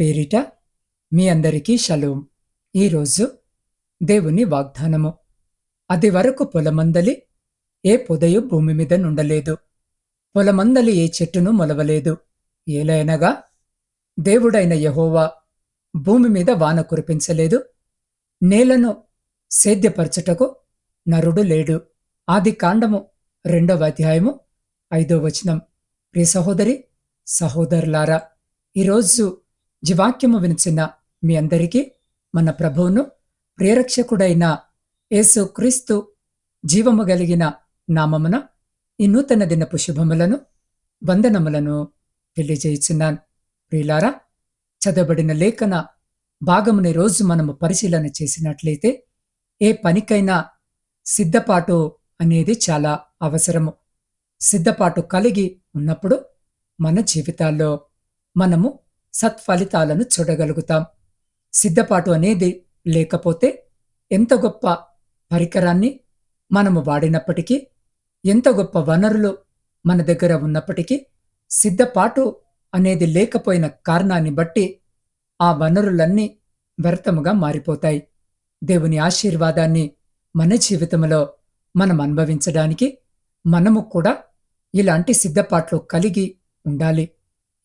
పేరిట మీ అందరికీ షలోం. ఈరోజు దేవుని వాగ్దానము. అది వరకు పొలమందలి ఏ పొదయు భూమి మీద నుండలేదు. పొలమందలి ఏ చెట్టును మొలవలేదు. ఏలైనగా దేవుడైన యహోవా భూమి మీద వాన కురిపించలేదు. నేలను సేద్యపరచుటకు నరుడు లేడు. ఆది కాండము రెండవ అధ్యాయము ఐదో వచనం. ప్రియ సహోదరి సహోదరులారా ఈరోజు జీవాక్యము వినిచిన మీ అందరికీ మన ప్రభువును ప్రేరక్షకుడైన యేసు క్రీస్తు జీవము కలిగిన నామమున ఈ నూతన దినపు శుభములను వందనములను తెలియజేయుచున్నాను. ప్రియులారా చదవబడిన లేఖన భాగముని రోజు మనము పరిశీలన చేసినట్లయితే ఏ పనికైనా సిద్ధపాటు అనేది చాలా అవసరము. సిద్ధపాటు కలిగి ఉన్నప్పుడు మన జీవితాల్లో మనము సత్ఫలితాలను చూడగలుగుతాం. సిద్ధపాటు అనేది లేకపోతే ఎంత గొప్ప పరికరాన్ని మనము వాడినప్పటికీ ఎంత గొప్ప వనరులు మన దగ్గర ఉన్నప్పటికీ సిద్ధపాటు అనేది లేకపోయిన కారణాన్ని బట్టి ఆ వనరులన్నీ వ్యర్థముగా మారిపోతాయి. దేవుని ఆశీర్వాదాన్ని మన జీవితంలో మనం అనుభవించడానికి మనము కూడా ఇలాంటి సిద్ధపాట్లు కలిగి ఉండాలి.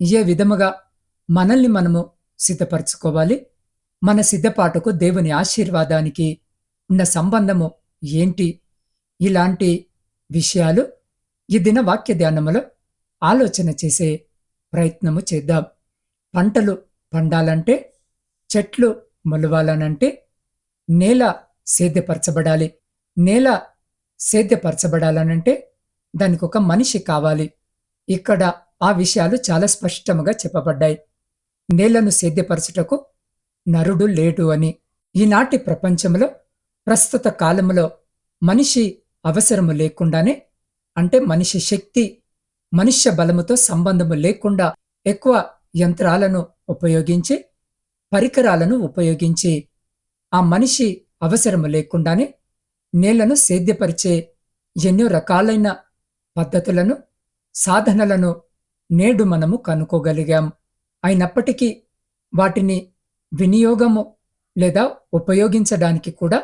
ఏ విధముగా మనల్ని మనము సిద్ధపరచుకోవాలి. మన సిద్ధపాటుకు దేవుని ఆశీర్వాదానికి ఉన్న సంబంధము ఏంటి? ఇలాంటి విషయాలు ఈ దిన వాక్య ధ్యానములో ఆలోచన చేసే ప్రయత్నము చేద్దాం. పంటలు పండాలంటే చెట్లు మొలవాలనంటే నేల సేద్యపరచబడాలి. నేల సేద్యపరచబడాలనంటే దానికి ఒక మనిషి కావాలి. ఇక్కడ ఆ విషయాలు చాలా స్పష్టముగా చెప్పబడ్డాయి. నేలను సేద్యపరచుటకు నరుడు లేడు అని. ఈనాటి ప్రపంచంలో ప్రస్తుత కాలంలో మనిషి అవసరము లేకుండానే అంటే మనిషి శక్తి మనుష్య బలముతో సంబంధము లేకుండా ఎక్కువ యంత్రాలను ఉపయోగించి పరికరాలను ఉపయోగించి ఆ మనిషి అవసరము లేకుండానే నేలను సేద్యపరిచే ఎన్నో రకాలైన పద్ధతులను సాధనలను నేడు మనము కనుక్కోగలిగాం. అయినప్పటికీ వాటిని వినియోగము లేదా ఉపయోగించడానికి కూడా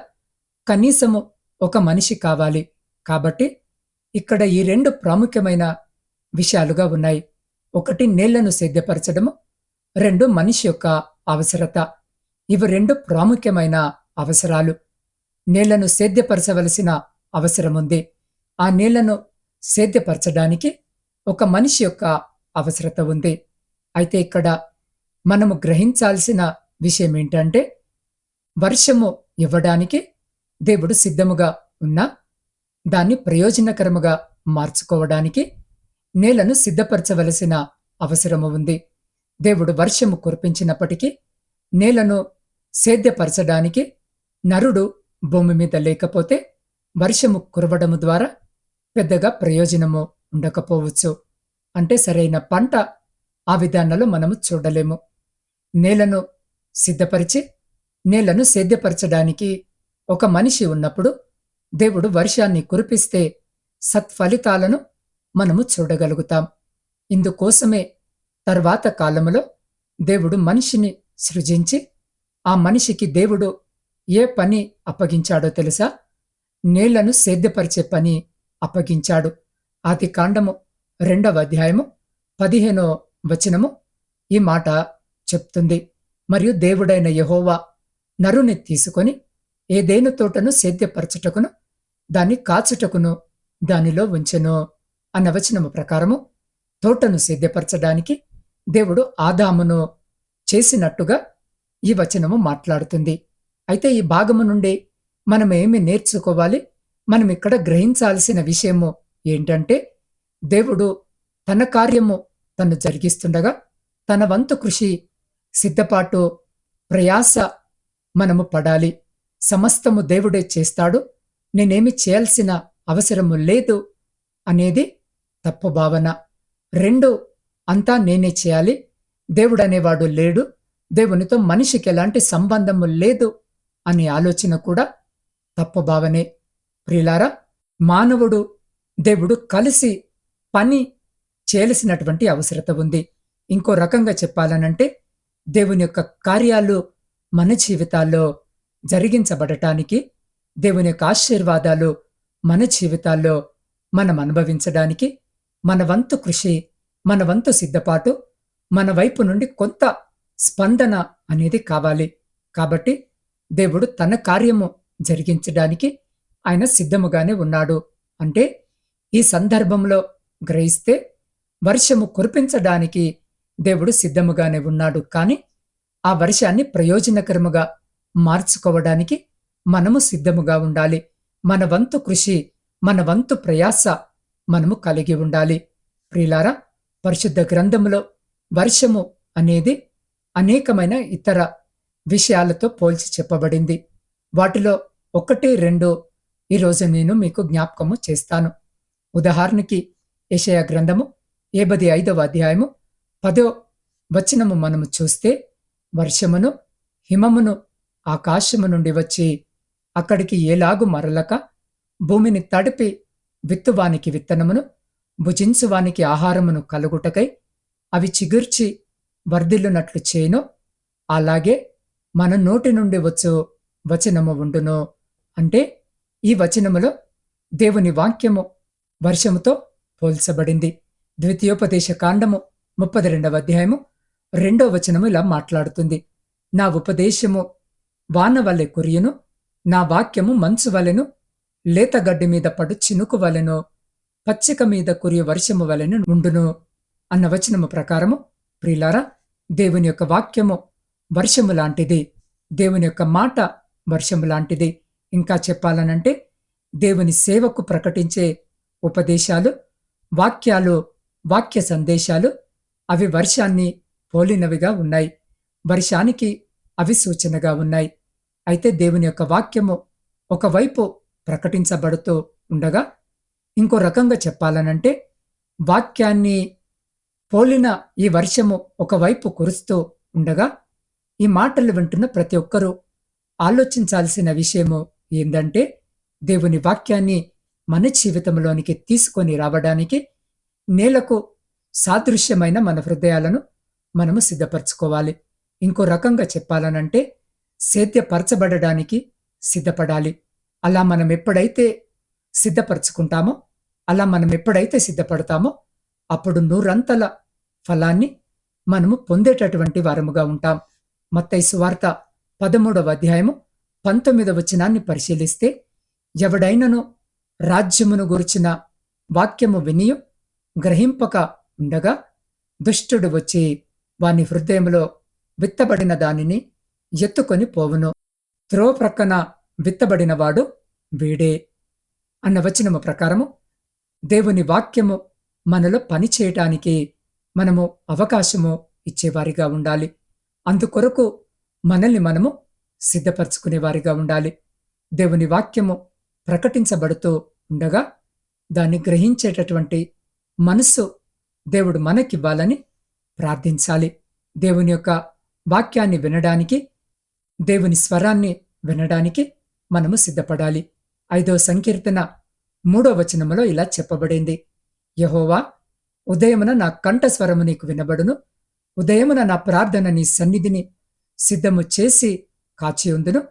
కనీసము ఒక మనిషి కావాలి. కాబట్టి ఇక్కడ ఈ రెండు ప్రాముఖ్యమైన విషయాలుగా ఉన్నాయి. ఒకటి నీళ్ళను సేద్యపరచడము రెండు మనిషి యొక్క అవసరత. ఇవి రెండు ప్రాముఖ్యమైన అవసరాలు. నీళ్ళను సేద్యపరచవలసిన అవసరముంది. ఆ నీళ్ళను సేద్యపరచడానికి ఒక మనిషి యొక్క అవసరత ఉంది. అయితే ఇక్కడ మనము గ్రహించాల్సిన విషయం ఏంటంటే వర్షము ఇవ్వడానికి దేవుడు సిద్ధముగా ఉన్నా దాన్ని ప్రయోజనకరముగా మార్చుకోవడానికి నేలను సిద్ధపరచవలసిన అవసరము ఉంది. దేవుడు వర్షము కురిపించినప్పటికీ నేలను సేద్యపరచడానికి నరుడు భూమి మీద లేకపోతే వర్షము కురవడము ద్వారా పెద్దగా ప్రయోజనము ఉండకపోవచ్చు. అంటే సరైన పంట ఆ విధానంలో మనము చూడలేము. నేలను సిద్ధపరిచి నేలను సేద్యపరచడానికి ఒక మనిషి ఉన్నప్పుడు దేవుడు వర్షాన్ని కురిపిస్తే సత్ఫలితాలను మనము చూడగలుగుతాం. ఇందుకోసమే తర్వాత కాలములో దేవుడు మనిషిని సృజించి ఆ మనిషికి దేవుడు ఏ పని అప్పగించాడో తెలుసా? నీళ్ళను సేద్యపరిచే పని అప్పగించాడు. ఆది కాండము రెండవ అధ్యాయము పదిహేనో వచనము ఈ మాట చెప్తుంది. మరియు దేవుడైన యహోవా నరుని తీసుకొని ఏదేను తోటను సేద్యపరచుటకును దాన్ని కాచుటకును దానిలో ఉంచెను అన్న వచనము ప్రకారము తోటను సేద్యపరచడానికి దేవుడు ఆదామును చేసినట్టుగా ఈ వచనము మాట్లాడుతుంది. అయితే ఈ భాగము నుండి మనం ఏమి నేర్చుకోవాలి? మనం ఇక్కడ గ్రహించాల్సిన విషయము ఏంటంటే దేవుడు తన కార్యము తను జరిగిస్తుండగా తన వంతు కృషి సిద్ధపాటు ప్రయాస మనము పడాలి. సమస్తము దేవుడే చేస్తాడు. నేనేమి చేయాల్సిన అవసరము లేదు అనేది తప్పు భావన. రెండు అంతా నేనే చేయాలి. దేవుడు అనేవాడు లేడు. దేవునితో మనిషికి ఎలాంటి సంబంధము లేదు అనే ఆలోచన కూడా తప్పు భావనే. ప్రియులారా మానవుడు దేవుడు కలిసి పని చేయాల్సినటువంటి అవసరత ఉంది. ఇంకో రకంగా చెప్పాలనంటే దేవుని యొక్క కార్యాలు మన జీవితాల్లో జరిగించబడటానికి దేవుని యొక్క ఆశీర్వాదాలు మన జీవితాల్లో మనం అనుభవించడానికి మన వంతు కృషి మన వంతు సిద్ధపాటు మన వైపు నుండి కొంత స్పందన అనేది కావాలి. కాబట్టి దేవుడు తన కార్యము జరిగించడానికి ఆయన సిద్ధముగానే ఉన్నాడు. అంటే ఈ సందర్భంలో గ్రహిస్తే వర్షము కురిపించడానికి దేవుడు సిద్ధముగానే ఉన్నాడు. కానీ ఆ వర్షాన్ని ప్రయోజనకరముగా మార్చుకోవడానికి మనము సిద్ధముగా ఉండాలి. మన వంతు కృషి మన వంతు ప్రయాస మనము కలిగి ఉండాలి. ప్రియులారా పరిశుద్ధ గ్రంథములో వర్షము అనేది అనేకమైన ఇతర విషయాలతో పోల్చి చెప్పబడింది. వాటిలో ఒకటి రెండు ఈరోజు నేను మీకు జ్ఞాపకము చేస్తాను. ఉదాహరణకి యషయ గ్రంథము ఏబది ఐదవ అధ్యాయము పదో వచనము మనము చూస్తే వర్షమును హిమమును ఆకాశము నుండి వచ్చి అక్కడికి ఏలాగు మరలక భూమిని తడిపి విత్తువానికి విత్తనమును భుజించువానికి ఆహారమును కలుగుటకై అవి చిగుర్చి వర్ధిల్లునట్లు చేయను. అలాగే మన నోటి నుండి వచ్చు వచనము ఉండును. అంటే ఈ వచనములో దేవుని వాక్యము వర్షముతో పోల్చబడింది. ద్వితీయోపదేశ కాండము ముప్పది రెండవ అధ్యాయము రెండో వచనము ఇలా మాట్లాడుతుంది. నా ఉపదేశము వాన వలె కురియును నా వాక్యము మంచు వలెను లేతగడ్డి మీద పడు చినుకు వలెను పచ్చిక మీద కురియు వర్షము వలెను ఉండును అన్న వచనము ప్రకారము ప్రిలారా దేవుని యొక్క వాక్యము వర్షము లాంటిది. దేవుని యొక్క మాట వర్షము లాంటిది. ఇంకా చెప్పాలనంటే దేవుని సేవకు ప్రకటించే ఉపదేశాలు వాక్యాలు వాక్య సందేశాలు అవి వర్షాన్ని పోలినవిగా ఉన్నాయి. వర్షానికి అవి సూచనగా ఉన్నాయి. అయితే దేవుని యొక్క వాక్యము ఒకవైపు ప్రకటించబడుతూ ఉండగా ఇంకో రకంగా చెప్పాలనంటే వాక్యాన్ని పోలిన ఈ వర్షము ఒకవైపు కురుస్తూ ఉండగా ఈ మాటలు వింటున్న ప్రతి ఒక్కరూ ఆలోచించాల్సిన విషయము ఏందంటే దేవుని వాక్యాన్ని మన జీవితంలోనికి తీసుకొని రావడానికి నేలకు సాదృశ్యమైన మన హృదయాలను మనము సిద్ధపరచుకోవాలి. ఇంకో రకంగా చెప్పాలనంటే సేద్యపరచబడడానికి సిద్ధపడాలి. అలా మనం ఎప్పుడైతే సిద్ధపరచుకుంటామో అలా మనం ఎప్పుడైతే సిద్ధపడతామో అప్పుడు నూరంతల ఫలాన్ని మనము పొందేటటువంటి వారముగా ఉంటాం. మత్తయి సువార్త పదమూడవ అధ్యాయము పంతొమ్మిదవ వచనాన్ని పరిశీలిస్తే ఎవడైనను రాజ్యమును గురిచిన వాక్యము వినియు గ్రహింపక ఉండగా దుష్టుడు వచ్చి వాని హృదయములో విత్తబడిన దానిని ఎత్తుకొని పోవును. త్రో ప్రక్కన విత్తబడినవాడు వీడే. అన్న వచనము ప్రకారము దేవుని వాక్యము మనలో పని చేయటానికి మనము అవకాశము ఇచ్చేవారిగా ఉండాలి. అందుకొరకు మనల్ని మనము సిద్ధపరచుకునేవారిగా ఉండాలి. దేవుని వాక్యము ప్రకటించబడుతూ ఉండగా దాన్ని గ్రహించేటటువంటి మనస్సు దేవుడు మనకివ్వాలని ప్రార్థించాలి. దేవుని యొక్క వాక్యాన్ని వినడానికి దేవుని స్వరాన్ని వినడానికి మనము సిద్ధపడాలి. ఐదో సంకీర్తన మూడో వచనములో ఇలా చెప్పబడింది. యహోవా ఉదయమున నా కంఠస్వరము నీకు వినబడును. ఉదయమున నా ప్రార్థన నీ సన్నిధిని సిద్ధము చేసి కాచి ఉందును.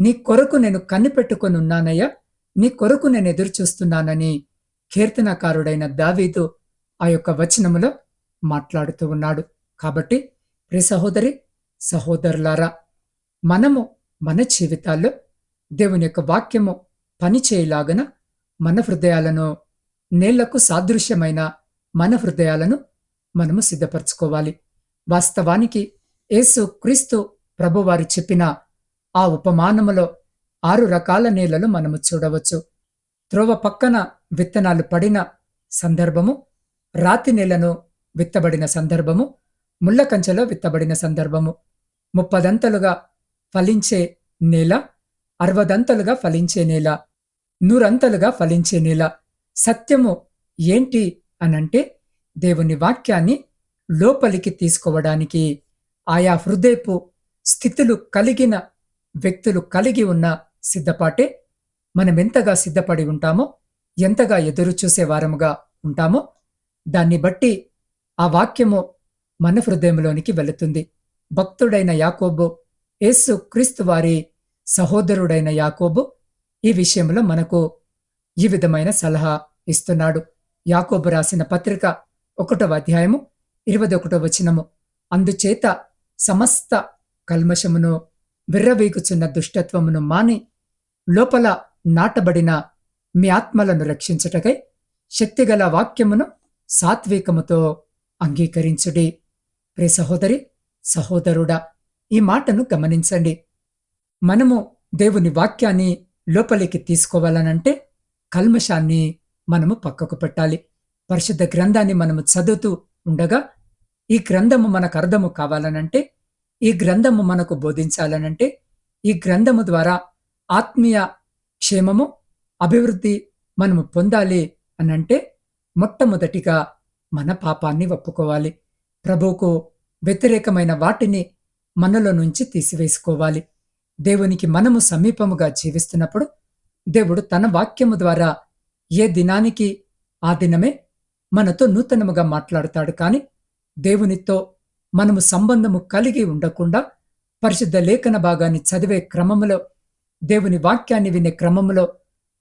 నీ కొరకు నేను కన్నుపెట్టుకొనున్నానయ్యా ఉన్నానయ్యా నీ కొరకు నేను ఎదురు చూస్తున్నానని కీర్తనకారుడైన దావీదు ఆ యొక్క వచనములో మాట్లాడుతూ ఉన్నాడు. కాబట్టి ప్రి సహోదరి సహోదరులారా మనము మన జీవితాల్లో దేవుని యొక్క వాక్యము పనిచేయలాగన మన హృదయాలను నేళ్ళకు సాదృశ్యమైన మన హృదయాలను మనము సిద్ధపరచుకోవాలి. వాస్తవానికి యేసు క్రీస్తు ప్రభువారు చెప్పిన ఆ ఉపమానములో ఆరు రకాల నేలలు మనము చూడవచ్చు. త్రోవ పక్కన విత్తనాలు పడిన సందర్భము రాతి నేలను విత్తబడిన సందర్భము ముళ్ళ కంచెలో విత్తబడిన సందర్భము. ముప్పదంతలుగా ఫలించే నేల అరవదంతలుగా ఫలించే నేల నూరంతలుగా ఫలించే నేల. సత్యము ఏంటి అనంటే దేవుని వాక్యాన్ని లోపలికి తీసుకోవడానికి ఆయా హృదయపు స్థితులు కలిగిన వ్యక్తులు కలిగి ఉన్న సిద్ధపాటే. మనం ఎంతగా సిద్ధపడి ఉంటామో ఎంతగా ఎదురుచూసేవారముగా వారముగా ఉంటామో దాన్ని బట్టి ఆ వాక్యము మన హృదయంలోనికి వెళుతుంది. భక్తుడైన యాకోబు యేసు క్రీస్తు వారి సహోదరుడైన యాకోబు ఈ విషయంలో మనకు ఈ విధమైన సలహా ఇస్తున్నాడు. యాకోబు రాసిన పత్రిక ఒకటవ అధ్యాయము ఇరవై ఒకటో వచనము. అందుచేత సమస్త కల్మషమును విర్రవీగుచున్న దుష్టత్వమును మాని లోపల నాటబడిన మీ ఆత్మలను రక్షించుటకై శక్తిగల వాక్యమును సాత్వికముతో అంగీకరించుడి. ప్రే సహోదరి సహోదరుడా ఈ మాటను గమనించండి. మనము దేవుని వాక్యాన్ని లోపలికి తీసుకోవాలనంటే కల్మషాన్ని మనము పక్కకు పెట్టాలి. పరిశుద్ధ గ్రంథాన్ని మనము చదువుతూ ఉండగా ఈ గ్రంథము మనకు అర్థము కావాలనంటే ఈ గ్రంథము మనకు బోధించాలనంటే ఈ గ్రంథము ద్వారా ఆత్మీయ క్షేమము అభివృద్ధి మనము పొందాలి అనంటే మొట్టమొదటిగా మన పాపాన్ని ఒప్పుకోవాలి. ప్రభువుకు వ్యతిరేకమైన వాటిని మనలో నుంచి తీసివేసుకోవాలి. దేవునికి మనము సమీపముగా జీవిస్తున్నప్పుడు దేవుడు తన వాక్యము ద్వారా ఏ దినానికి ఆ దినమే మనతో నూతనముగా మాట్లాడతాడు. కాని దేవునితో మనము సంబంధము కలిగి ఉండకుండా పరిశుద్ధ లేఖన భాగాన్ని చదివే క్రమములో దేవుని వాక్యాన్ని వినే క్రమములో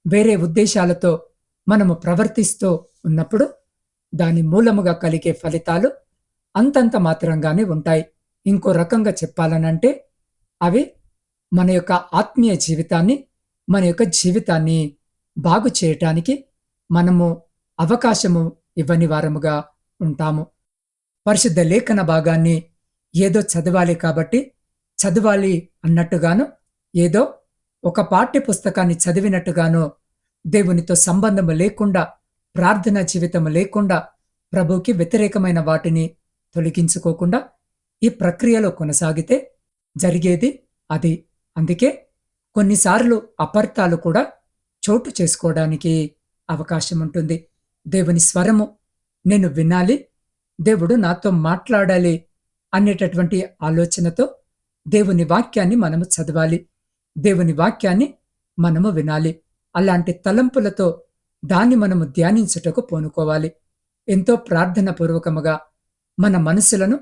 వేరే ఉద్దేశాలతో మనము ప్రవర్తిస్తూ ఉన్నప్పుడు దాని మూలముగా కలిగే ఫలితాలు అంతంత మాత్రంగానే ఉంటాయి. ఇంకో రకంగా చెప్పాలనంటే అవి మన యొక్క ఆత్మీయ జీవితాన్ని మన యొక్క జీవితాన్ని బాగు చేయటానికి మనము అవకాశము ఇవ్వని వారముగా ఉంటాము. పరిశుద్ధ లేఖన భాగాన్ని ఏదో చదవాలి కాబట్టి చదవాలి అన్నట్టుగాను ఏదో ఒక పాఠ్య పుస్తకాన్ని చదివినట్టుగానో దేవునితో సంబంధము లేకుండా ప్రార్థనా జీవితము లేకుండా ప్రభుకి వ్యతిరేకమైన వాటిని తొలగించుకోకుండా ఈ ప్రక్రియలో కొనసాగితే జరిగేది అది. అందుకే కొన్నిసార్లు అపర్థాలు కూడా చోటు చేసుకోవడానికి అవకాశం ఉంటుంది. దేవుని స్వరము నేను వినాలి దేవుడు నాతో మాట్లాడాలి అనేటటువంటి ఆలోచనతో దేవుని వాక్యాన్ని మనము చదవాలి. దేవుని వాక్యాన్ని మనము వినాలి. అలాంటి తలంపులతో దాన్ని మనము ధ్యానించుటకు పూనుకోవాలి. ఎంతో ప్రార్థన పూర్వకముగా మన మనసులను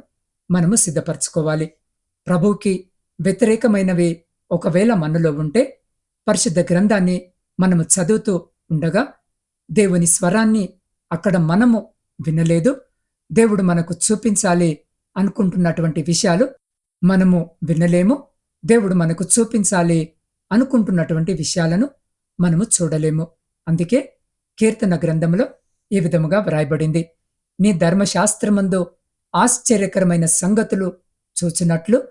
మనము సిద్ధపరచుకోవాలి. ప్రభువుకి వ్యతిరేకమైనవి ఒకవేళ మనలో ఉంటే పరిశుద్ధ గ్రంథాన్ని మనము చదువుతూ ఉండగా దేవుని స్వరాన్ని అక్కడ మనము వినలేదు. దేవుడు మనకు చూపించాలి అనుకుంటున్నటువంటి విషయాలు మనము వినలేము. దేవుడు మనకు చూపించాలి అనుకుంటున్నటువంటి విషయాలను మనము చూడలేము. అందుకే కీర్తన గ్రంథంలో ఈ విధముగా వ్రాయబడింది. నీ ధర్మశాస్త్రమందు ఆశ్చర్యకరమైన సంగతులు చూచినట్లు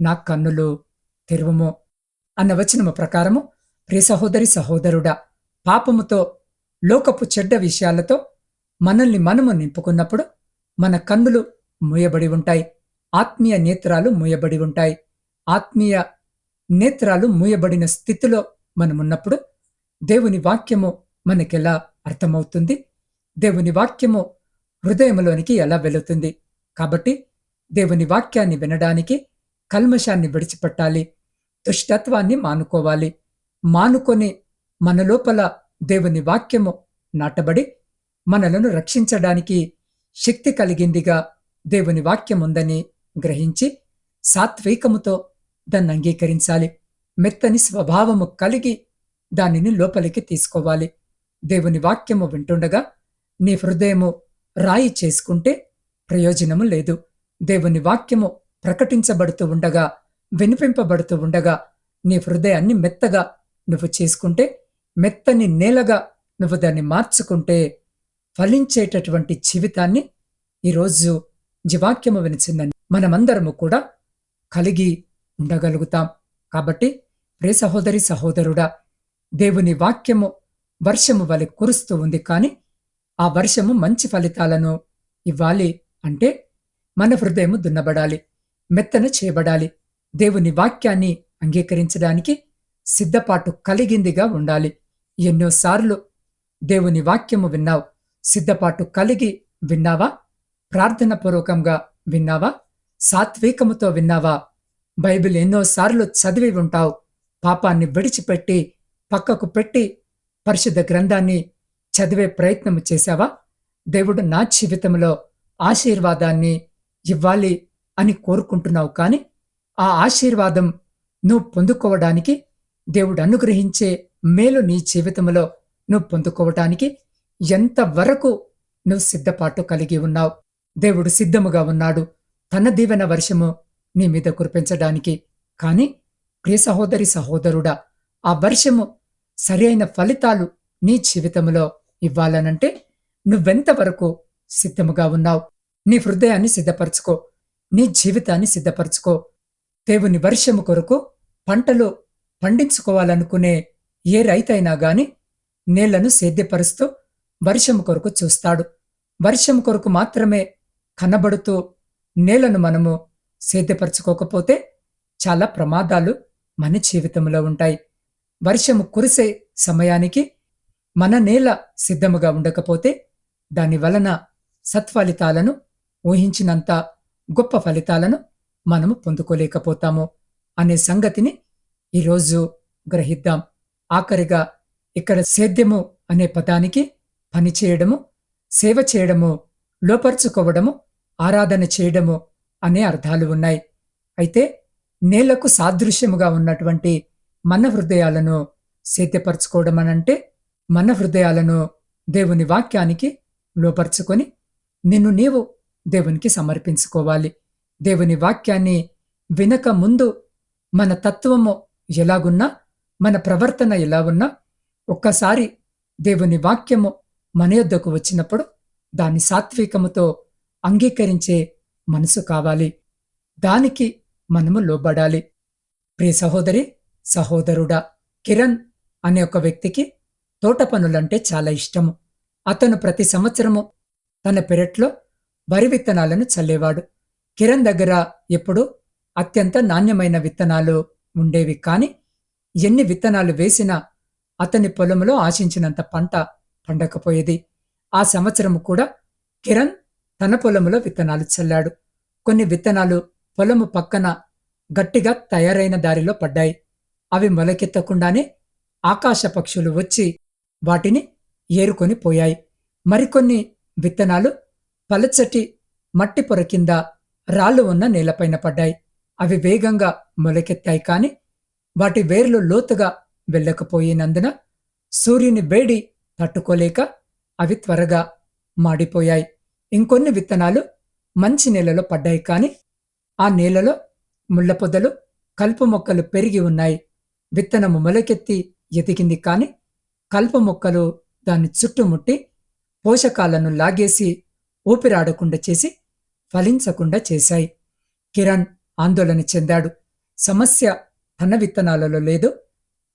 నా కన్నులు తెరువుము అన్న వచనము ప్రకారము ప్రియ సహోదరి సహోదరుడా పాపముతో లోకపు చెడ్డ విషయాలతో మనల్ని మనము నింపుకున్నప్పుడు మన కన్నులు మూయబడి ఉంటాయి. ఆత్మీయ నేత్రాలు మూయబడి ఉంటాయి. ఆత్మీయ నేత్రాలు మూయబడిన స్థితిలో మనమున్నప్పుడు దేవుని వాక్యము మనకెలా అర్థమవుతుంది? దేవుని వాక్యము హృదయంలోనికి ఎలా వెళుతుంది? కాబట్టి దేవుని వాక్యాన్ని వినడానికి కల్మషాన్ని విడిచిపెట్టాలి దుష్టత్వాన్ని మానుకోవాలి. మానుకొని మన లోపల దేవుని వాక్యము నాటబడి మనలను రక్షించడానికి శక్తి కలిగిందిగా దేవుని వాక్యం ఉందని గ్రహించి సాత్వికముతో దాన్ని అంగీకరించాలి. మెత్తని స్వభావము కలిగి దానిని లోపలికి తీసుకోవాలి. దేవుని వాక్యము వింటుండగా నీ హృదయము రాయి చేసుకుంటే ప్రయోజనము లేదు. దేవుని వాక్యము ప్రకటించబడుతూ ఉండగా వినిపింపబడుతూ ఉండగా నీ హృదయాన్ని మెత్తగా నువ్వు చేసుకుంటే మెత్తని నేలగా నువ్వు దాన్ని మార్చుకుంటే ఫలించేటటువంటి జీవితాన్ని ఈరోజు జీవాక్యము వినిచిందని మనమందరము కూడా కలిగి ఉండగలుగుతాం. కాబట్టి ప్రే సహోదరి సహోదరుడా దేవుని వాక్యము వర్షము వలె కురుస్తూ ఉంది. కానీ ఆ వర్షము మంచి ఫలితాలను ఇవ్వాలి అంటే మన హృదయము దున్నబడాలి మెత్తన చేయబడాలి. దేవుని వాక్యాన్ని అంగీకరించడానికి సిద్ధపాటు కలిగిందిగా ఉండాలి. ఎన్నోసార్లు దేవుని వాక్యము విన్నావు. సిద్ధపాటు కలిగి విన్నావా? ప్రార్థన పూర్వకంగా విన్నావా? సాత్వికముతో విన్నావా? బైబిల్ ఎన్నోసార్లు చదివి ఉంటావు. పాపాన్ని విడిచిపెట్టి పక్కకు పెట్టి పరిశుద్ధ గ్రంథాన్ని చదివే ప్రయత్నము చేశావా? దేవుడు నా జీవితంలో ఆశీర్వాదాన్ని ఇవ్వాలి అని కోరుకుంటున్నావు కాని ఆ ఆశీర్వాదం నువ్వు పొందుకోవడానికి దేవుడు అనుగ్రహించే మేలు నీ జీవితంలో నువ్వు పొందుకోవటానికి ఎంతవరకు నువ్వు సిద్ధపాటు కలిగి ఉన్నావు? దేవుడు సిద్ధముగా ఉన్నాడు. తన దీవెన వర్షము నీ మీద కురిపించడానికి. కాని ప్రియ సహోదరి సహోదరుడా ఆ వర్షము సరి అయిన ఫలితాలు నీ జీవితంలో ఇవ్వాలనంటే నువ్వెంతవరకు సిద్ధముగా ఉన్నావు? నీ హృదయాన్ని సిద్ధపరచుకో నీ జీవితాన్ని సిద్ధపరచుకో. దేవుని వర్షము కొరకు పంటలు పండించుకోవాలనుకునే ఏ రైతైనా గాని నేలను సేద్యపరుస్తూ వర్షము కొరకు చూస్తాడు. వర్షం కొరకు మాత్రమే కనబడుతూ నేలను మనము సేద్యపరచుకోకపోతే చాలా ప్రమాదాలు మన జీవితంలో ఉంటాయి. వర్షము కురిసే సమయానికి మన నేల సిద్ధముగా ఉండకపోతే దాని వలన సత్ఫలితాలను ఊహించినంత గొప్ప ఫలితాలను మనము పొందుకోలేకపోతాము అనే సంగతిని ఈరోజు గ్రహిద్దాం. ఆఖరిగా ఇక్కడ సేద్యము అనే పదానికి పని చేయడము సేవ చేయడము లోపరుచుకోవడము ఆరాధన చేయడము అనే అర్థాలు ఉన్నాయి. అయితే నేలకు సాదృశ్యముగా ఉన్నటువంటి మన హృదయాలను సేద్యపరచుకోవడం అనంటే మన హృదయాలను దేవుని వాక్యానికి లోపరుచుకొని నిన్ను నీవు దేవునికి సమర్పించుకోవాలి. దేవుని వాక్యాన్ని వినక ముందు మన తత్వము ఎలాగున్నా మన ప్రవర్తన ఎలా ఉన్నా ఒక్కసారి దేవుని వాక్యము మన యొద్దకు వచ్చినప్పుడు దాన్ని సాత్వికముతో అంగీకరించే మనసు కావాలి. దానికి మనము లోబడాలి. ప్రియ సహోదరి సహోదరుడా కిరణ్ అనే ఒక వ్యక్తికి తోట పనులంటే చాలా ఇష్టము. అతను ప్రతి సంవత్సరము తన పెరట్లో వరి విత్తనాలను చల్లేవాడు. కిరణ్ దగ్గర ఎప్పుడూ అత్యంత నాణ్యమైన విత్తనాలు ఉండేవి కాని ఎన్ని విత్తనాలు వేసినా అతని పొలంలో ఆశించినంత పంట పండకపోయేది. ఆ సంవత్సరం కూడా కిరణ్ తన పొలంలో విత్తనాలు చల్లాడు. కొన్ని విత్తనాలు పొలము పక్కన గట్టిగా తయారైన దారిలో పడ్డాయి. అవి మొలకెత్తకుండానే ఆకాశ పక్షులు వచ్చి వాటిని ఏరుకొని పోయాయి. మరికొన్ని విత్తనాలు పలచటి మట్టి పొర కింద రాళ్ళు ఉన్న నేలపైన పడ్డాయి. అవి వేగంగా మొలకెత్తాయి కాని వాటి వేర్లు లోతుగా వెళ్ళకపోయినందున సూర్యుని వేడి తట్టుకోలేక అవి త్వరగా మాడిపోయాయి. ఇంకొన్ని విత్తనాలు మంచి నేలలో పడ్డాయి కాని ఆ నేలలో ముళ్ళ పొదలు కలుపు మొక్కలు పెరిగి ఉన్నాయి. విత్తనము మొలకెత్తి ఎదిగింది కాని కలుపు మొక్కలు దాన్ని చుట్టుముట్టి పోషకాలను లాగేసి ఊపిరాడకుండా చేసి ఫలించకుండా చేశాయి. కిరణ్ ఆందోళన చెందాడు. సమస్య తన విత్తనాలలో లేదు.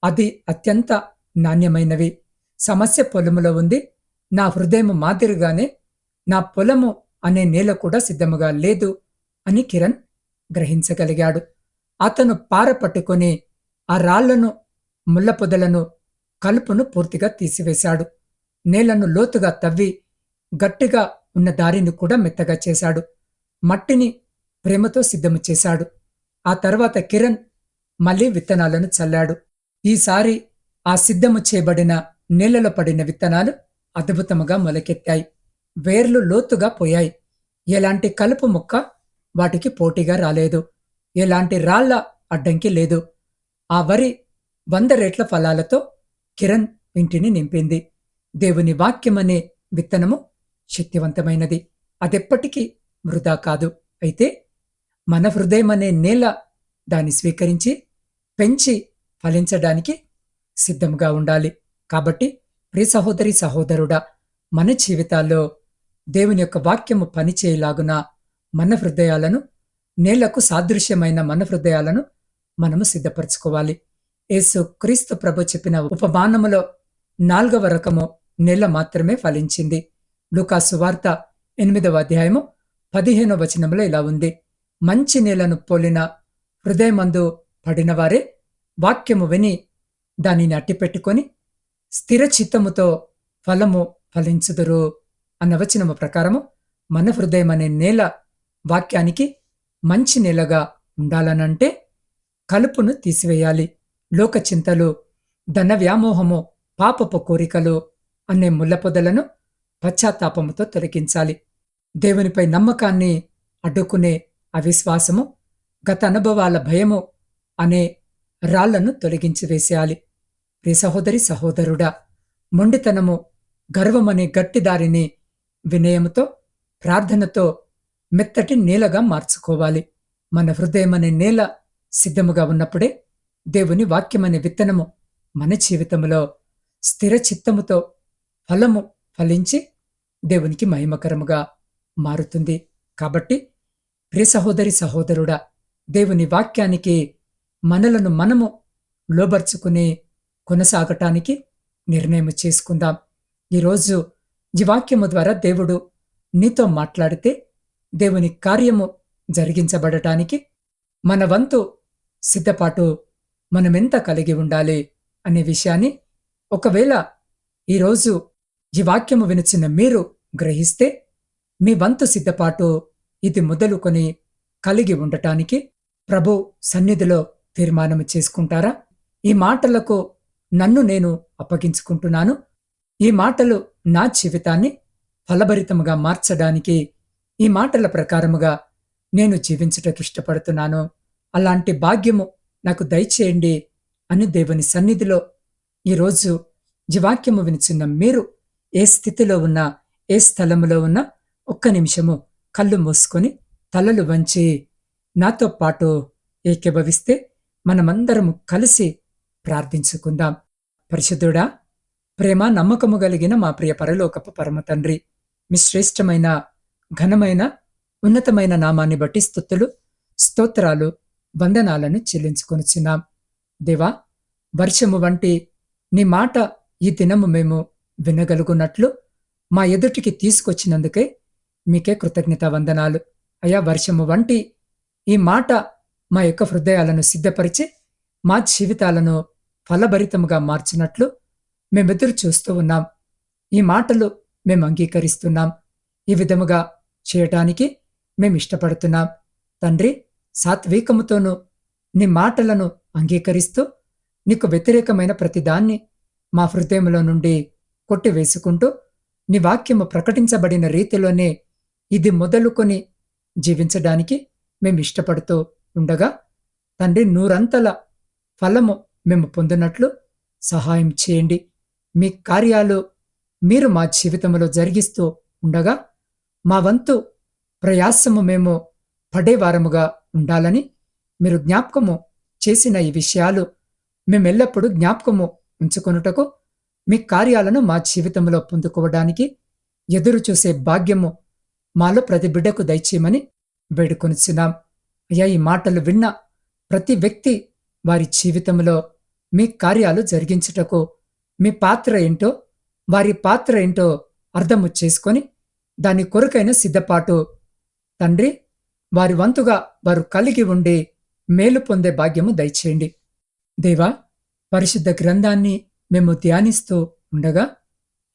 అది అత్యంత నాణ్యమైనవి. సమస్య పొలములో ఉంది. నా హృదయం మాదిరిగానే నా పొలము అనే నేల కూడా సిద్ధముగా లేదు అని కిరణ్ గ్రహించగలిగాడు. అతను పార పట్టుకొని ఆ రాళ్ళను ముళ్ళ పొదలను కలుపును పూర్తిగా తీసివేశాడు. నేలను లోతుగా తవ్వి గట్టిగా ఉన్న దారిని కూడా మెత్తగా చేశాడు. మట్టిని ప్రేమతో సిద్ధము చేశాడు. ఆ తర్వాత కిరణ్ మళ్ళీ విత్తనాలను చల్లాడు. ఈసారి ఆ సిద్ధము చేయబడిన నీళ్ళలో పడిన విత్తనాలు అద్భుతముగా మొలకెత్తాయి. వేర్లు లోతుగా పోయాయి. ఎలాంటి కలుపు మొక్క వాటికి పోటీగా రాలేదు. ఎలాంటి రాళ్ళ అడ్డంకి లేదు. ఆ వరి వంద రేట్ల ఫలాలతో కిరణ్ ఇంటిని నింపింది. దేవుని వాక్యమనే విత్తనము శక్తివంతమైనది. అదెప్పటికీ వృధా కాదు. అయితే మన హృదయమనే నేల దాన్ని స్వీకరించి పెంచి ఫలించడానికి సిద్ధంగా ఉండాలి. కాబట్టి ప్రి సహోదరి సహోదరుడా మన జీవితాల్లో దేవుని యొక్క వాక్యము పనిచేయలాగున మన హృదయాలను నేలకు సాదృశ్యమైన మన హృదయాలను మనము సిద్ధపరచుకోవాలి. యేసు క్రీస్తు ప్రభు చెప్పిన ఉపమానములో నాలుగవ రకము నేల మాత్రమే ఫలించింది. లూకాసు వార్త ఎనిమిదవ అధ్యాయము పదిహేనవ వచనంలో ఇలా ఉంది. మంచి నేలను పోలిన హృదయమందు పడినవారే వాక్యము విని దానిని అట్టిపెట్టుకొని స్థిర చిత్తముతో ఫలము ఫలించుదురు. అన్న వచనము ప్రకారము మన హృదయం అనే నేల వాక్యానికి మంచి నేలగా ఉండాలనంటే కలుపును తీసివేయాలి. లోక చింతలు ధన వ్యామోహము పాపపు కోరికలు అనే ముళ్ళపొదలను పశ్చాత్తాపముతో తొలగించాలి. దేవునిపై నమ్మకాన్ని అడ్డుకునే అవిశ్వాసము గత అనుభవాల భయము అనే రాళ్ళను తొలగించి వేసేయాలి. ప్రియ సహోదరి సహోదరుడా మొండితనము గర్వమనే గట్టిదారిని వినయముతో ప్రార్థనతో మెత్తటి నేలగా మార్చుకోవాలి. మన హృదయమనే నేల సిద్ధముగా ఉన్నప్పుడే దేవుని వాక్యమనే విత్తనము మన జీవితంలో స్థిర చిత్తముతో ఫలము ఫలించి దేవునికి మహిమకరముగా మారుతుంది. కాబట్టి ప్రియ సహోదరి సహోదరుడా దేవుని వాక్యానికి మనలను మనము లోబర్చుకుని కొనసాగటానికి నిర్ణయం చేసుకుందాం. ఈరోజు వాక్యము ద్వారా దేవుడు నీతో మాట్లాడితే దేవుని కార్యము జరిగించబడటానికి మన వంతు సిద్ధపాటు మనమెంత కలిగి ఉండాలి అనే విషయాన్ని ఒకవేళ ఈరోజు ఈ వాక్యము వినిచిన మీరు గ్రహిస్తే మీ వంతు సిద్ధపాటు ఇది మొదలుకొని కలిగి ఉండటానికి ప్రభు సన్నిధిలో తీర్మానం చేసుకుంటారా? ఈ మాటలకు నన్ను నేను అప్పగించుకుంటున్నాను. ఈ మాటలు నా జీవితాన్ని ఫలభరితముగా మార్చడానికి. ఈ మాటల ప్రకారముగా నేను జీవించటకు ఇష్టపడుతున్నాను. అలాంటి భాగ్యము నాకు దయచేయండి అని దేవుని సన్నిధిలో ఈరోజు జీవాక్యము వినిచిన్న మీరు ఏ స్థితిలో ఉన్నా ఏ స్థలములో ఉన్నా ఒక్క నిమిషము కళ్ళు మూసుకొని తలలు వంచి నాతో పాటు ఏకీభవిస్తే మనమందరము కలిసి ప్రార్థించుకుందాం. పరిశుద్ధుడా ప్రేమ నమ్మకము కలిగిన మా ప్రియ పరలోకపు పరమ తండ్రి మీ శ్రేష్టమైన ఘనమైన ఉన్నతమైన నామాన్ని బట్టి స్తుతులు స్తోత్రాలు వందనాలను చెల్లించుకొనిచున్నాం. దేవా వర్షము వంటి నీ మాట ఈ దినము మేము వినగలుగున్నట్లు మా ఎదుటికి తీసుకొచ్చినందుకే మీకే కృతజ్ఞత వందనాలు. అయా వర్షము వంటి ఈ మాట మా యొక్క హృదయాలను సిద్ధపరిచి మా జీవితాలను ఫలభరితముగా మార్చినట్లు మేమెదురు చూస్తూ ఉన్నాం. ఈ మాటలు మేము అంగీకరిస్తున్నాం. ఈ విధముగా చేయటానికి మేము ఇష్టపడుతున్నాం. తండ్రి సాత్వికముతోనూ నీ మాటలను అంగీకరిస్తూ నీకు వ్యతిరేకమైన ప్రతిదాన్ని మా హృదయంలో నుండి కొట్టివేసుకుంటూ నీ వాక్యము ప్రకటించబడిన రీతిలోనే ఇది మొదలుకొని జీవించడానికి మేము ఇష్టపడుతూ ఉండగా తండ్రి నూరంతల ఫలము మేము పొందినట్లు సహాయం చేయండి. మీ కార్యాలు మీరు మా జీవితంలో జరిగిస్తూ ఉండగా మా వంతు ప్రయాసము మేము పడేవారముగా ఉండాలని మీరు జ్ఞాపకము చేసిన ఈ విషయాలు మేమెల్లప్పుడూ జ్ఞాపకము ఉంచుకొనుటకు మీ కార్యాలను మా జీవితంలో పొందుకోవడానికి ఎదురు చూసే భాగ్యము మాలో ప్రతి బిడ్డకు దయచేయమని వేడుకొనిచున్నాం. అయ్యా ఈ మాటలు విన్న ప్రతి వ్యక్తి వారి జీవితంలో మీ కార్యాలు జరిగించుటకు మీ పాత్ర ఏంటో వారి పాత్ర ఏంటో అర్థము చేసుకొని దాని కొరకైన సిద్ధపాటు. తండ్రి వారి వంతుగా వారు కలిగి ఉండి మేలు పొందే భాగ్యము దయచేయండి. దేవా పరిశుద్ధ గ్రంథాన్ని మేము ధ్యానిస్తూ ఉండగా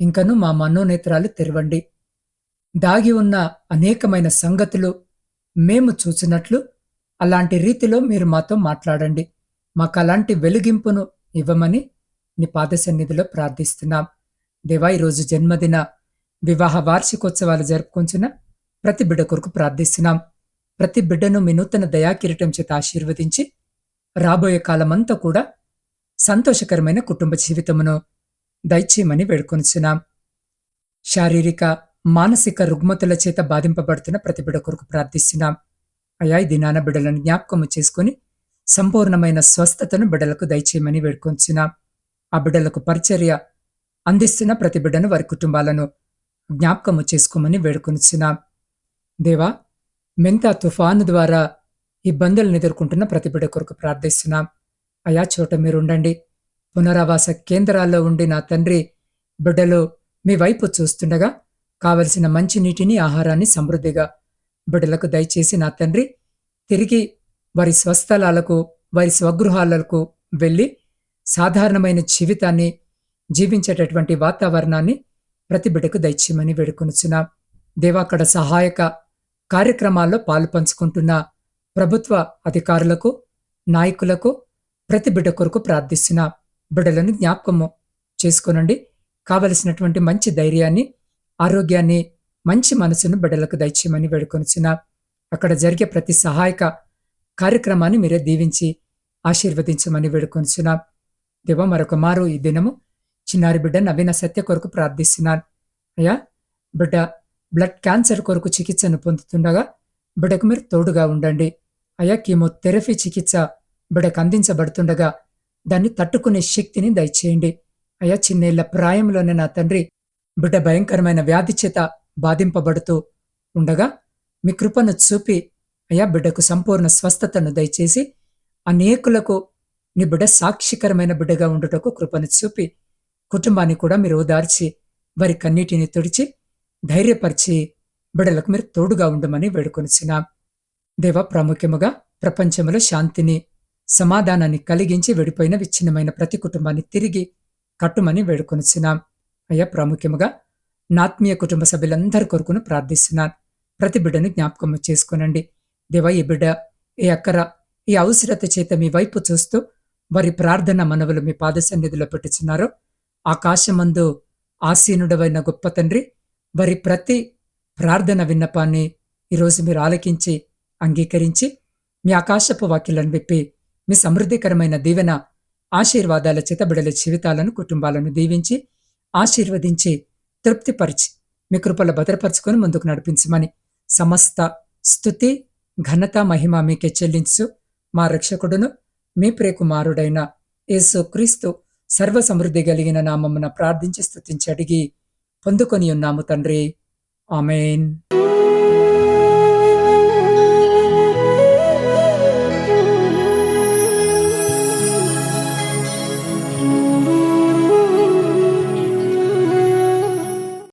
ఇంకను మా మనోనేత్రాలు తెరవండి. దాగి ఉన్న అనేకమైన సంగతులు మేము చూచినట్లు అలాంటి రీతిలో మీరు మాతో మాట్లాడండి. మాకు అలాంటి వెలిగింపును ఇవ్వమని నీ పాద సన్నిధిలో ప్రార్థిస్తున్నాం. దేవా ఈరోజు జన్మదిన వివాహ వార్షికోత్సవాలు జరుపుకుంటున్న ప్రతి బిడ్డ కొరకు ప్రార్థిస్తున్నాం. ప్రతి బిడ్డను మీ నూతన దయాకిరీటం చేత ఆశీర్వదించి రాబోయే కాలమంతా కూడా సంతోషకరమైన కుటుంబ జీవితమును దయచేయమని వేడుకొనిచున్నాం శారీరక మానసిక రుగ్మతుల చేత బాధింపబడుతున్న ప్రతి బిడ్డ కొరకు ప్రార్థిస్తున్నాం. అయా ఈ దినాన బిడ్డలను జ్ఞాపకము చేసుకుని సంపూర్ణమైన స్వస్థతను బిడ్డలకు దయచేయమని వేడుకొంచున్నాం. ఆ బిడ్డలకు పరిచర్య అందిస్తున్న ప్రతి బిడ్డను వారి కుటుంబాలను జ్ఞాపకము చేసుకోమని వేడుకొనిచున్నాం. దేవా మెంత తుఫాను ద్వారా ఇబ్బందులను ఎదుర్కొంటున్న ప్రతి బిడ్డ కొరకు ప్రార్థిస్తున్నాం. అయా చోట మీరు ఉండండి పునరావాస కేంద్రాల్లో ఉండి నా తండ్రి బిడ్డలు మీ వైపు చూస్తుండగా కావలసిన మంచి నీటిని ఆహారాన్ని సమృద్ధిగా బిడ్డలకు దయచేసి నా తండ్రి తిరిగి వారి స్వస్థలాలకు వారి స్వగృహాలకు వెళ్ళి సాధారణమైన జీవితాన్ని జీవించేటటువంటి వాతావరణాన్ని ప్రతి బిడ్డకు దయచేయమని వేడుకొనుచున్నాం. దేవాక్కడ సహాయక కార్యక్రమాల్లో పాలు పంచుకుంటున్న ప్రభుత్వ అధికారులకు నాయకులకు ప్రతి బిడ్డ కొరకు ప్రార్థిస్తున్నా. బిడ్డలను జ్ఞాపకము చేసుకోనండి. కావలసినటువంటి మంచి ధైర్యాన్ని ఆరోగ్యాన్ని మంచి మనసును బిడ్డలకు దయచేయమని వేడుకొనిచున్నాం. అక్కడ జరిగే ప్రతి సహాయక కార్యక్రమాన్ని మీరే దీవించి ఆశీర్వదించమని వేడుకొంచున్నాం దేవ మరొక మారు ఈ దినము. చిన్నారి బిడ్డ నవీన సత్య కొరకు ప్రార్థిస్తున్నాను. అయ్యా బిడ్డ బ్లడ్ క్యాన్సర్ కొరకు చికిత్సను పొందుతుండగా బిడ్డకు మీరు తోడుగా ఉండండి. అయ్యా కీమోథెరపీ చికిత్స బిడ్డకు అందించబడుతుండగా దాన్ని తట్టుకునే శక్తిని దయచేయండి. అయ్యా చిన్నేళ్ళ ప్రాయంలోనే నా తండ్రి బిడ్డ భయంకరమైన వ్యాధి చేత బాధింపబడుతూ ఉండగా మీ కృపను చూపి అయ్యా బిడ్డకు సంపూర్ణ స్వస్థతను దయచేసి అనేకులకు నీ బిడ్డ సాక్షికరమైన బిడ్డగా ఉండుటకు కృపను చూపి కుటుంబాన్ని కూడా మీరు ఓదార్చి వారి కన్నీటిని తుడిచి ధైర్యపరిచి బిడ్డలకు మీరు తోడుగా ఉండమని వేడుకొనిచున్నాం. దేవ ప్రాముఖ్యముగా ప్రపంచంలో శాంతిని సమాధానాన్ని కలిగించి విడిపోయిన విచ్ఛిన్నమైన ప్రతి కుటుంబాన్ని తిరిగి కట్టుమని వేడుకొనిచున్నాం. అయ్యా ప్రాముఖ్యముగా నాత్మీయ కుటుంబ సభ్యులందరి కొరకును ప్రార్థిస్తున్నాను ప్రతి బిడ్డను జ్ఞాపకం చేసుకునండి. దేవ ఈ బిడ్డ ఈ అక్కర ఈ అవసరత చేత మీ వైపు చూస్తూ వారి ప్రార్థన మనవులు మీ పాద సన్నిధిలో పెట్టుచున్నారో. ఆకాశమందు ఆసీనుడవైన గొప్ప తండ్రి వారి ప్రతి ప్రార్థన విన్నపాన్ని ఈరోజు మీరు ఆలకించి అంగీకరించి మీ ఆకాశపు వాక్యలను విప్పి మీ సమృద్ధికరమైన దీవెన ఆశీర్వాదాల చితబిడల జీవితాలను కుటుంబాలను దీవించి ఆశీర్వదించి తృప్తిపరిచి మీ కృపల భద్రపరచుకొని ముందుకు నడిపించమని సమస్త స్థుతి ఘనత మహిమ మీకే చెల్లించు మా రక్షకుడును మీ ప్రియకుమారుడైన యేసు క్రీస్తు సర్వ సమృద్ధి కలిగిన నామమున ప్రార్థించి స్థుతించి అడిగి పొందుకొని ఉన్నాము తండ్రి. ఆమెన్.